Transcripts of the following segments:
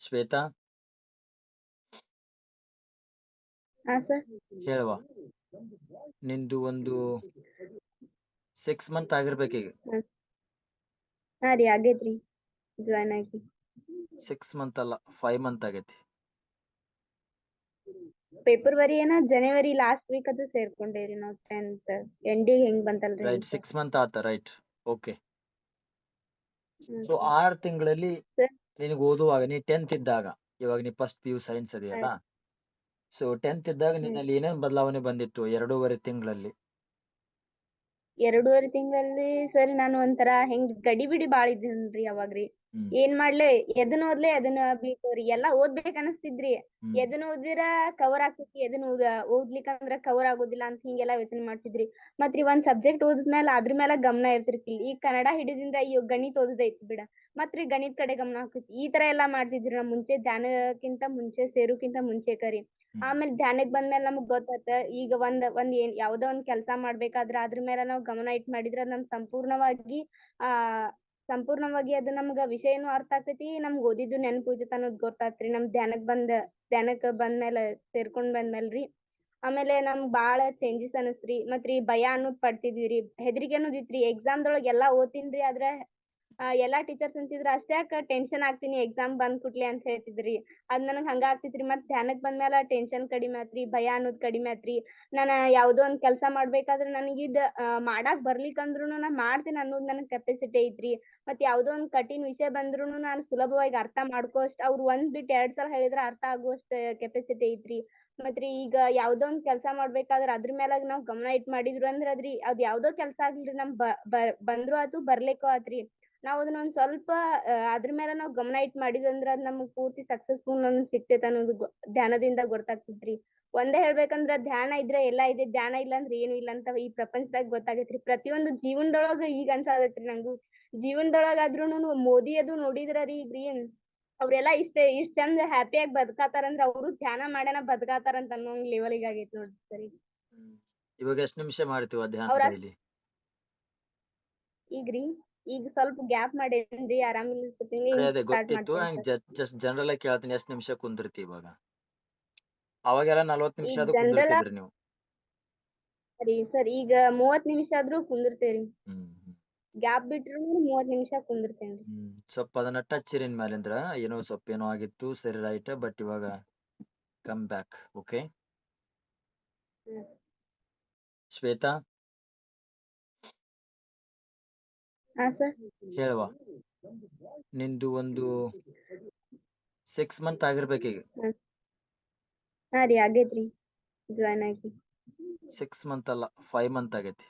ಶ್ವೇತಾ? ಹಾ ಸರ್. ಹೇಳುವ. ನಿಂದು ಒಂದು ಸಿಕ್ಸ್ ಮಂತ್ ಆಗಿರ್ಬೇಕೀಗ ಹಾ. ರೀ ಆಗೇತ್ರಿ. ಜಾಯ್ನ್ ಆಗಿ. ಸಿಕ್ಸ್ ಮಂತ್ ಅಲ್ಲ ಫೈವ್ ಮಂತ್ ಆಗೈತಿ. ಫೆಬ್ರವರಿ ಏನ ಜನವರಿ ಲಾಸ್ಟ್ ವೀಕ್ ಅದು ಸೇರ್ಕೊಂಡೇರಿ ನಾವು ಟೆಂತ್ ಎಂಡಿಂಗ್ ಹೆಂಗ್ ಬಂತಲ್ಲ ರೈಟ್. ಸಿಕ್ಸ್ ಮಂತ್ ಆತ ರೈಟ್ ಓಕೆ ಸೊ ಆರ್ ತಿಂಗಳಲ್ಲಿ. ನಿನಗೆ ಓದುವಾಗ ನೀ ಟೆಂತ್ ಇದ್ದಾಗ ಇವಾಗ ನೀ ಫಸ್ಟ್ ಪಿ ಯು ಸೈನ್ಸ್ ಅದೆಯಲ್ಲ? ಸೊ ಟೆಂತ್ ಇದ್ದಾಗ ನಿನ್ನಲ್ಲಿ ಏನೇನ್ ಬದಲಾವಣೆ ಬಂದಿತ್ತು ಎರಡೂವರೆ ತಿಂಗಳಲ್ಲಿ? ಎರಡೂವರೆ ತಿಂಗಳಲ್ಲಿ ಸರ್ ನಾನು ಒಂಥರ ಹೆಂಗ್ ಗಡಿಬಿಡಿ ಬಾಳ ಇದ್ದೀನ್ರಿ ಅವಾಗ್ರಿ. ಏನ್ ಮಾಡ್ಲೆ? ಎದನ್ ಓದ್ಲೆ ಅದನ್ನ ಬೀಳ್ತವ್ರಿ. ಎಲ್ಲಾ ಓದ್ಬೇಕ ಅನಸ್ತಿದ್ರಿ. ಎದನ್ ಓದಿರ ಕವರ್ ಆಗ್ತೈತಿ. ಎದನ್ ಓದ ಓದ್ಲಿಕ್ಕ ಅಂದ್ರ ಕವರ್ ಆಗೋದಿಲ್ಲ ಅಂತ ಹಿಂಗೆಲ್ಲಾ ಯೋಚನೆ ಮಾಡ್ತಿದ್ರಿ. ಮತ್ರಿ ಒಂದ್ ಸಬ್ಜೆಕ್ಟ್ ಓದಿದ್ಮೇಲೆ ಅದ್ರ ಮೇಲೆ ಗಮನ ಇರ್ತಿರ್ತಿಲ್ಲ ಈಗ ಕನ್ನಡ ಹಿಡಿದಿಂದ ಅಯ್ಯೋ ಗಣಿತ ಓದದೈತಿ ಬಿಡ. ಮತ್ರಿ ಗಣಿತ ಕಡೆ ಗಮನ ಹಾಕೈತಿ ಈ ತರ ಎಲ್ಲಾ ಮಾಡ್ತಿದ್ರಿ ನಾ ಮುಂಚೆ ಧ್ಯಾನಕ್ಕಿಂತ ಮುಂಚೆ ಸೇರುಕ್ಕಿಂತ ಮುಂಚೆ ಕರಿ. ಆಮೇಲೆ ಧ್ಯಾನಕ್ ಬಂದ್ಮೇಲೆ ನಮಗ್ ಗೊತ್ತಾತ. ಈಗ ಒಂದ್ ಒಂದ್ ಏನ್ ಯಾವ್ದೋ ಒಂದ್ ಕೆಲ್ಸಾ ಮಾಡ್ಬೇಕಾದ್ರ ಅದ್ರ ಮೇಲೆ ನಾವ್ ಗಮನ ಇಟ್ ಮಾಡಿದ್ರ ನಮ್ ಸಂಪೂರ್ಣವಾಗಿ ಆ ಸಂಪೂರ್ಣವಾಗಿ ಅದು ನಮ್ಗ ವಿಷಯನು ಅರ್ಥ ಆಗ್ತೈತಿ, ನಮ್ಗ್ ಓದಿದ್ದು ನೆನಪ್ ಉಳಿತೈತಿ ಅನ್ನೋದ್ ಗೊತ್ತಾತ್ರಿ. ನಮ್ ಧ್ಯಾನಕ್ ಬಂದ, ಧ್ಯಾನಕ್ ಬಂದ್ಮೇಲೆ, ಸೇರ್ಕೊಂಡ್ ಬಂದ್ಮೇಲ್ರಿ, ಆಮೇಲೆ ನಮ್ಗ್ ಬಾಳ ಚೇಂಜಸ್ ಅನಸ್ತ್ರಿ. ಮತ್ತ್ರಿ ಭಯ ಅನ್ನೋದ್ ಪಡ್ತಿದ್ವಿರಿ. ಹೆದ್ರಿಕೆ ಅನ್ನೋದ್ ಇತ್ರಿ. Exam ದೊಳಗ್ ಎಲ್ಲಾ ಓದ್ತೀನ್ರಿ ಆದ್ರ ಎಲ್ಲಾ ಟೀಚರ್ಸ್ ಅಂತಿದ್ರ ಅಷ್ಟ್ಯಾಕ್ ಟೆನ್ಷನ್ ಆಗ್ತೀನಿ ಎಕ್ಸಾಮ್ ಬಂದ್ ಕೂಡ್ಲೆ ಅಂತ ಹೇಳ್ತಿದ್ರಿ. ಅದ್ ನನಗ್ ಹಂಗ ಆಗ್ತಿತ್ರಿ, ಮತ್ತ್ ಧ್ಯಾನಕ್ ಬಂದ್ಮ್ಯಾಲ ಟೆನ್ಷನ್ ಕಡಿಮೆ ಆತ್ರಿ, ಭಯ ಅನ್ನೋದ್ ಕಡಿಮೆ ಆತ್ರಿ. ನಾನ ಯಾವ್ದೋ ಒಂದ್ ಕೆಲ್ಸಾ ಮಾಡ್ಬೇಕಾದ್ರ ನನಗಿದ್ ಇದ್ ಮಾಡಾಕ್ ಬರ್ಲಿಕ್ ಅಂದ್ರುನು ನಾ ಮಾಡ್ತೀನಿ ಅನ್ನೋದ್ ನನಗ್ ಕೆಪಾಸಿಟಿ ಐತ್ರಿ. ಮತ್ತ್ ಯಾವ್ದೋ ಒಂದ್ ಕಠಿಣ ವಿಷಯ ಬಂದ್ರುನು ನಾನ್ ಸುಲಭವಾಗಿ ಅರ್ಥ ಮಾಡ್ಕೋವಷ್ಟ್ ಅವ್ರ ಒಂದ್ ಬಿಟ್ ಎರಡ್ ಸಲ ಹೇಳಿದ್ರ ಅರ್ಥ ಆಗುವಷ್ಟ ಕೆಪಾಸಿಟಿ ಐತ್ರಿ. ಮತ್ರಿ ಈಗ ಯಾವ್ದೋ ಒಂದ್ ಕೆಲ್ಸಾ ಮಾಡ್ಬೇಕಾದ್ರ ಅದ್ರ ಮ್ಯಾಲ ನಾವ್ ಗಮನ ಇಟ್ ಮಾಡಿದ್ರು ಅಂದ್ರ ಅದ್ರಿ, ಅದ್ ಯಾವ್ದೋ ಕೆಲ್ಸಾ ಆಗ್ಲಿ, ನಮ್ ಬಂದ್ರು ಆತು, ಬರ್ಲಿಕ್ಕೂ ಆತ್ರಿ. ನಾವ್ ಅದನ್ನ ಒಂದ್ ಸ್ವಲ್ಪ ಅದ್ರ ಮೇಲೆ ನಾವ್ ಗಮನ ಇಟ್ ಮಾಡಿದ್ವಿ ಅಂದ್ರ ಅದ್ ನಮಗ್ ಪೂರ್ತಿ ಸಕ್ಸಸ್ಫುಲ್ ನಮ್ಗ್ ಸಿಗ್ತೇತ್ ಅನ್ನೋದು ಧ್ಯಾನದಿಂದ ಗೊತ್ತಾಗ್ತೈತ್ರಿ. ಒಂದೇ ಹೇಳ್ಬೇಕಂದ್ರ ಧ್ಯಾನ ಇದ್ರೆ ಎಲ್ಲಾ ಇದೆ ಧ್ಯಾನ ಇಲ್ಲ ಅಂದ್ರ ಏನು ಇಲ್ಲ ಅಂತ ಈ ಪ್ರಪಂಚದಾಗ ಗೊತ್ತಾಗೈತ್ರಿ. ಪ್ರತಿಯೊಂದು ಜೀವನದೊಳಗ ಈಗ ಅನ್ಸಾತೈತ್ರಿ ನಂಗೂ. ಜೀವನದೊಳಗ ಆದ್ರೂನು ಮೋದಿ ಅದು ನೋಡಿದ್ರ ರೀ ಈಗ್ರಿ ಅವ್ರೆಲ್ಲಾ ಇಷ್ಟ ಇಷ್ಟ್ ಚಂದ ಹ್ಯಾಪಿಯಾಗಿ ಬದ್ಕಾತಾರ ಅಂದ್ರ ಅವ್ರು ಧ್ಯಾನ ಮಾಡ್ಯಾನ ಬದ್ಕಾತಾರ ಅಂತ ಅನ್ನೋ ಗೆ ಆಗೈತಿ ನೋಡ್ರಿ ಸರಿ. ಈಗ. ಇವಾಗ ಎಷ್ಟ್ ನಿಮಿಷ ಮಾಡ್ತೀವ ಧ್ಯಾನ ಈಗ್ರಿ? ಈಗ ಸ್ವಲ್ಪ ಗ್ಯಾಪ್ ಮಾಡೇನ್ರಿ ಅದೇ ಗೊತ್ತಿತ್ತು. ಮಾಡ್ತೇನೆ ಹಂಗ್ ಜಸ್ಟ್ ಜನರಲ್ ಆಗಿ ಕೇಳ್ತೀನಿ ಎಷ್ಟ್ ನಿಮಿಷ ಕುಂದಿರ್ತಿ ಇವಾಗ? ಅವಾಗೆಲ್ಲ ನಲ್ವತ್ ನಿಮಿಷ ಕುಂದಿರ್ತಿದ್ರಿ ನೀವು. ಸರಿ ಸರ್ ಈಗ ಮೂವತ್ ನಿಮಿಷ ಆದ್ರೂ ಕುಂದಿರ್ತೇವ್ರಿ. ಗ್ಯಾಪ್ ಬಿಟ್ರು ಮೂವತ್ ನಿಮಿಷ ಕುಂದಿರ್ತೇನ್ರಿ ಸ್ವಲ್ಪ ಅದನ್ನ ಟಚ್ ಇರಿನ್ ಮೇಲಿಂದ್ರ ಏನೋ ಸ್ವಲ್ಪ ಏನೋ ಆಗಿತ್ತು ಸರಿ ರೈಟ್ ಬಟ್ ಇವಾಗ ಕಮ್ ಬ್ಯಾಕ್ ಓಕೆ ಶ್ವೇತಾ? ಹೇಳುವ ನಿಂದು ಒಂದು ಸಿಕ್ಸ್ ಮಂತ್ ಆಗಿರ್ಬೇಕೀಗ ಹಾ. ರೀ ಆಗೇತ್ರಿ. ಜಾಯ್ನ್ ಆಗಿ. ಸಿಕ್ಸ್ ಮಂತ್ ಅಲ್ಲ ಫೈವ್ ಮಂತ್ ಆಗೈತಿ.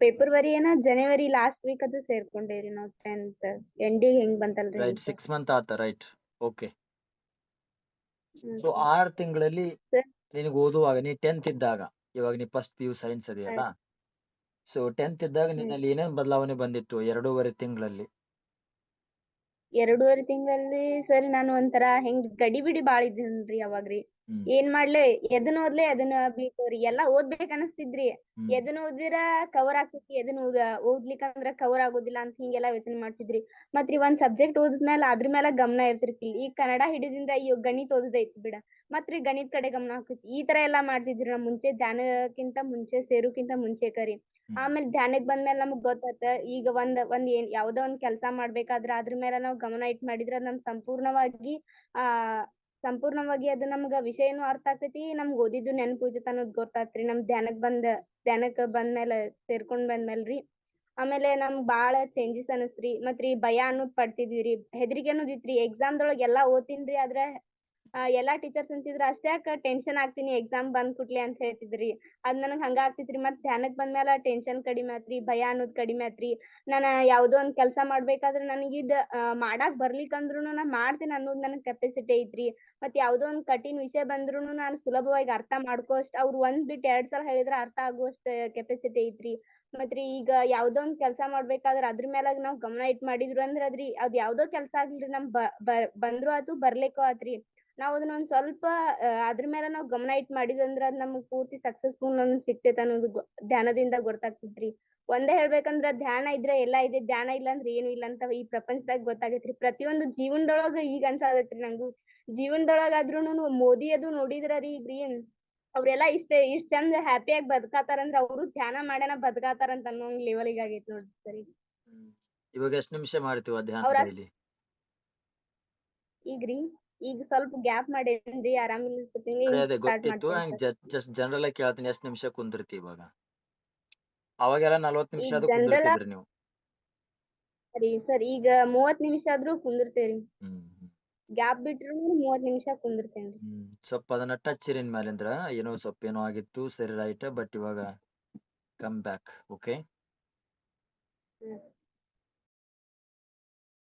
ಫೆಬ್ರವರಿ ಏನ ಜನವರಿ ಲಾಸ್ಟ್ ವೀಕ್ ಅದು ಸೇರ್ಕೊಂಡೇರಿ ನಾವು ಟೆಂತ್ ಎಂಡಿಗ್ ಹೆಂಗ್ ಬಂತಲ್ರಿ ರೈಟ್. ಸಿಕ್ಸ್ ಮಂತ್ ಆತ ರೈಟ್ ಓಕೆ. ಸೊ ಆರ್ ತಿಂಗಳಲ್ಲಿ. ನಿನಗೆ ಓದುವಾಗ ನೀ ಟೆಂತ್ ಇದ್ದಾಗ ಇವಾಗ ನೀ ಫಸ್ಟ್ ಪಿ ಯು ಸೈನ್ಸ್ ಅದೆಯಲ್ಲ? ಸೊ ಟೆಂತ್ ಇದ್ದಾಗ ನಿನ್ನಲ್ಲಿ ಏನೇನ್ ಬದಲಾವಣೆ ಬಂದಿತ್ತು ಎರಡೂವರೆ ತಿಂಗಳಲ್ಲಿ ಎರಡೂವರೆ ತಿಂಗಳಲ್ಲಿ ಸರ್ ನಾನು ಒಂಥರ ಹೆಂಗ್ ಗಡಿಬಿಡಿ ಬಾಳ ಇದ್ದೀನ್ರಿ ಅವಾಗ್ರಿ. ಏನ್ ಮಾಡ್ಲಿ? ಎದನ್ ಓದ್ಲೆ ಅದನ್ನ ಬೀಳ್ತವ್ರಿ ಎಲ್ಲಾ ಓದ್ಬೇಕ ಅನಸ್ತಿದ್ರಿ. ಎದನ್ ಓದಿರ ಕವರ್ ಆಗ್ತೈತಿ. ಎದನ್ ಓದ ಓದ್ಲಿಕ್ಕ ಅಂದ್ರ ಕವರ್ ಆಗೋದಿಲ್ಲ ಅಂತ ಹಿಂಗೆಲ್ಲಾ ಯೋಚನೆ ಮಾಡ್ತಿದ್ರಿ. ಮತ್ರಿ ಒಂದ್ ಸಬ್ಜೆಕ್ಟ್ ಮ್ಯಾಲ ಅದ್ರ ಮ್ಯಾಲ ಗಮನ ಇರ್ತಿರ್ತಿಲ್ಲ ಈಗ ಕನ್ನಡ ಹಿಡಿದಿಂದ ಅಯ್ಯೋ ಗಣಿತ ಓದೋದೈತಿ ಬಿಡ. ಮತ್ರಿ ಗಣಿತ ಕಡೆ ಗಮನ ಹಾಕೈತಿ ಈ ತರ ಎಲ್ಲಾ ಮಾಡ್ತಿದ್ರಿ ನಮ್ ಮುಂಚೆ ಧ್ಯಾನಕ್ಕಿಂತ ಮುಂಚೆ ಸೇರುಕ್ಕಿಂತ ಮುಂಚೆ ಕರಿ. ಆಮೇಲೆ ಧ್ಯಾನಕ್ ಬಂದ್ಮೇಲೆ ನಮಗ್ ಗೊತ್ತಾತ ಈಗ ಒಂದ್ ಒಂದ್ ಏನ್ ಯಾವ್ದೋ ಒಂದ್ ಕೆಲ್ಸಾ ಮಾಡ್ಬೇಕಾದ್ರ ಅದ್ರ ಮೇಲೆ ನಾವ್ ಗಮನ ಇಟ್ ಮಾಡಿದ್ರ ನಮ್ ಸಂಪೂರ್ಣವಾಗಿ ಆ ಸಂಪೂರ್ಣವಾಗಿ ಅದು ನಮ್ಗ ವಿಷಯನು ಅರ್ಥ ಆಗ್ತೈತಿ? ನಮ್ಗ್ ಓದಿದ್ದು ನೆನಪು ಉಳಿತೈತಿ ಅನ್ನೋದ್ ಗೊತ್ತಾತ್ರಿ. ನಮ್ ಧ್ಯಾನಕ್ ಬಂದ, ಧ್ಯಾನಕ್ ಬಂದ್ಮೇಲೆ ಸೇರ್ಕೊಂಡ್ ಬಂದ್ಮೇಲ್ರಿ. ಆಮೇಲೆ ನಮ್ಗ್ ಬಾಳ ಚೇಂಜಸ್ ಅನಸ್ತ್ರಿ. ಮತ್ರಿ ಭಯ ಅನ್ನೋದ್ ಪಡ್ತಿದ್ವಿರಿ. ಹೆದರಿಕೆ ಅನ್ನೋದ್ ಇತ್ರಿ. Exam ದೊಳಗ್ ಎಲ್ಲಾ ಓದ್ತೀನ್ರಿ ಆದ್ರ ಎಲ್ಲಾ ಟೀಚರ್ಸ್ ಅಂತಿದ್ರ ಅಷ್ಟ್ಯಾಕ್ ಟೆನ್ಷನ್ ಆಗ್ತೀನಿ ಎಕ್ಸಾಮ್ ಬಂದ್ ಕೂಡ್ಲೆ ಅಂತ ಹೇಳ್ತಿದ್ರಿ. ಅದ್ ನನಗ್ ಹಂಗ ಆಗ್ತಿತ್ರಿ ಮತ್ತ್ ಧ್ಯಾನಕ್ ಬಂದ್ಮ್ಯಾಲ ಟೆನ್ಷನ್ ಕಡಿಮೆ ಆತ್ರಿ, ಭಯ ಅನ್ನೋದ್ ಕಡಿಮೆ ಆತ್ರಿ. ನಾನ ಯಾವ್ದೋ ಒಂದ್ ಕೆಲ್ಸಾ ಮಾಡ್ಬೇಕಾದ್ರ ನನಗ್ ಆ, ಮಾಡಾಕ್ ಬರ್ಲಿಕ್ ಅಂದ್ರುನು ನಾ ಮಾಡ್ತೀನಿ ಅನ್ನೋದ್ ನನಗ್ ಕೆಪಾಸಿಟಿ ಐತ್ರಿ. ಮತ್ತ್ ಯಾವ್ದೋ ಒಂದ್ ಕಠಿಣ ವಿಷಯ ಬಂದ್ರುನು ನಾನ್ ಸುಲಭವಾಗಿ ಅರ್ಥ ಮಾಡ್ಕೋವಷ್ಟ್ ಅವ್ರ ಒಂದ್ ಬಿಟ್ ಎರಡ್ ಸಲ ಹೇಳಿದ್ರ ಅರ್ಥ ಆಗುವಷ್ಟ್ ಕೆಪಾಸಿಟಿ ಐತ್ರಿ. ಮತ್ರಿ ಈಗ ಯಾವ್ದೋ ಒಂದ್ ಕೆಲ್ಸಾ ಮಾಡ್ಬೇಕಾದ್ರ ಅದ್ರ ಮ್ಯಾಲ ನಾವ್ ಗಮನ ಇಟ್ ಮಾಡಿದ್ರು ಅಂದ್ರ ಅದ್ರಿ, ಅದ್ ಯಾವ್ದೋ ಕೆಲ್ಸಾ ಆಗ್ಲಿ ನಮ್ ಬಂದ್ರು ಆತು, ಬರ್ಲಿಕ್ಕೂ ಆತ್ರಿ. ನಾವ್ ಅದನ್ನ ಒಂದ್ ಸ್ವಲ್ಪ ಅದ್ರ ಮೇಲೆ ನಾವ್ ಗಮನ ಇಟ್ ಮಾಡಿದ್ವಿ ಅಂದ್ರ ಅದ್ ನಮ್ಗ್ ಪೂರ್ತಿ ಸಕ್ಸಸ್ಫುಲ್ ನಮ್ಗ್ ಸಿಗ್ತೈತ್ ಅನ್ನೋದು ಗೊ- ಧ್ಯಾನದಿಂದ ಗೊತ್ತಾಗ್ತೈತ್ರಿ. ಒಂದೇ ಹೇಳ್ಬೇಕಂದ್ರ ಧ್ಯಾನ ಇದ್ರೆ ಎಲ್ಲಾ ಇದೆ ಧ್ಯಾನ ಇಲ್ಲ ಅಂದ್ರ ಏನು ಇಲ್ಲ ಅಂತ ಈ ಪ್ರಪಂಚದಾಗ ಗೊತ್ತಾಗೈತ್ರಿ. ಪ್ರತಿಯೊಂದು ಜೀವನದೊಳಗ ಈಗ ಅನ್ಸಾತೈತ್ರಿ ನಂಗು. ಜೀವನದೊಳಗ ಆದ್ರೂನು ಮೋದಿ ಅದು ನೋಡಿದ್ರ ರೀ ಈಗ್ರಿ ಅವ್ರೆಲ್ಲಾ ಇಷ್ಟ ಇಷ್ಟ್ ಚಂದ ಬದುಕಾತಾರ ಅಂದ್ರೆ ಅವ್ರು ಧ್ಯಾನ ಮಾಡ್ಯಾನ ಬದ್ಕಾತಾರ ಅಂತ ಅನ್ನೋ ಲೆವೆಲಿಗ್ ಆಗೇತಿ ನೋಡ್ರಿ ಸರಿ. ಈಗ. ಇವಾಗ ಎಷ್ಟ್ ನಿಮಿಷ ಮಾಡ್ತೀವ ಧ್ಯಾನ ಡೈಲಿ ಈಗ್ರಿ? ಈಗ ಸ್ವಲ್ಪ ಗ್ಯಾಪ್ ಮಾಡೇನ್ರಿ ಅನ್ಸತ್ತೀನಿ ಅದೇ ಗೊತ್ತಿತ್ತು. ಹಂಗ್ ಜಸ್ಟ್ ಜನರಲ್ ಆಗಿ ಕೇಳ್ತೀನಿ ಎಷ್ಟ್ ನಿಮಿಷ ಕುಂದಿರ್ತಿ ಇವಾಗ? ಅವಾಗೆಲ್ಲ ನಲ್ವತ್ ನಿಮಿಷ ಕುಂದಿರ್ತಿದ್ರಿ ನೀವು. ಸರಿ ಸರ್ ಈಗ ಮೂವತ್ ನಿಮಿಷ ಆದ್ರೂ ಕುಂದಿರ್ತೇವ್ರಿ. ಗ್ಯಾಪ್ ಬಿಟ್ರು ಮೂವತ್ ನಿಮಿಷ ಕುಂದಿರ್ತೇನ್ರಿ. ಸ್ವಲ್ಪ ಅದನ್ನ ಟಚ್ ಇರಿನ್ ಮೇಲಿಂದ್ರ ಏನೋ ಸ್ವಲ್ಪ ಏನೋ ಆಗಿತ್ತು ಸರಿ ರೈಟ್ ಬಟ್ ಇವಾಗ ಕಮ್ ಬ್ಯಾಕ್ ಓಕೆ